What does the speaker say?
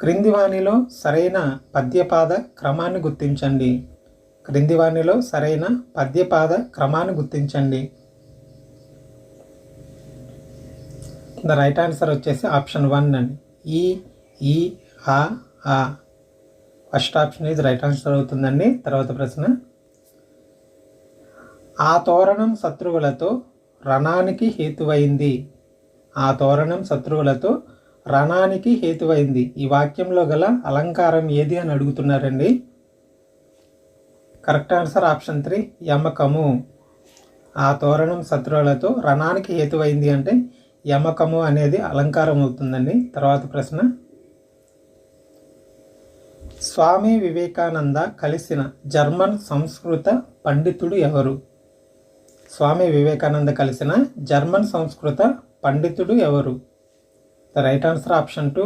క్రింది వాణిలో సరైన పద్యపాద క్రమాన్ని గుర్తించండి. క్రింది వాణిలో సరైన పద్యపాద క్రమాన్ని గుర్తించండి. ద రైట్ ఆన్సర్ వచ్చేసి ఆప్షన్ వన్ అండి. ఈ ఈ ఆ ఆ ఫస్ట్ ఆప్షన్ ఇది రైట్ ఆన్సర్ అవుతుందండి. తర్వాత ప్రశ్న. ఆ తోరణం శత్రువులతో రణానికి హేతువైంది. ఆ తోరణం శత్రువులతో రణానికి హేతువైంది. ఈ వాక్యంలో గల అలంకారం ఏది అని అడుగుతున్నారండి? కరెక్ట్ ఆన్సర్ ఆప్షన్ త్రీ యమకము. ఆ తోరణం శత్రువులతో రణానికి హేతువైంది అంటే యమకము అనేది అలంకారం అవుతుందండి. తర్వాత ప్రశ్న. స్వామి వివేకానంద కలిసిన జర్మన్ సంస్కృత పండితుడు ఎవరు? స్వామి వివేకానంద కలిసిన జర్మన్ సంస్కృత పండితుడు ఎవరు? The right answer option two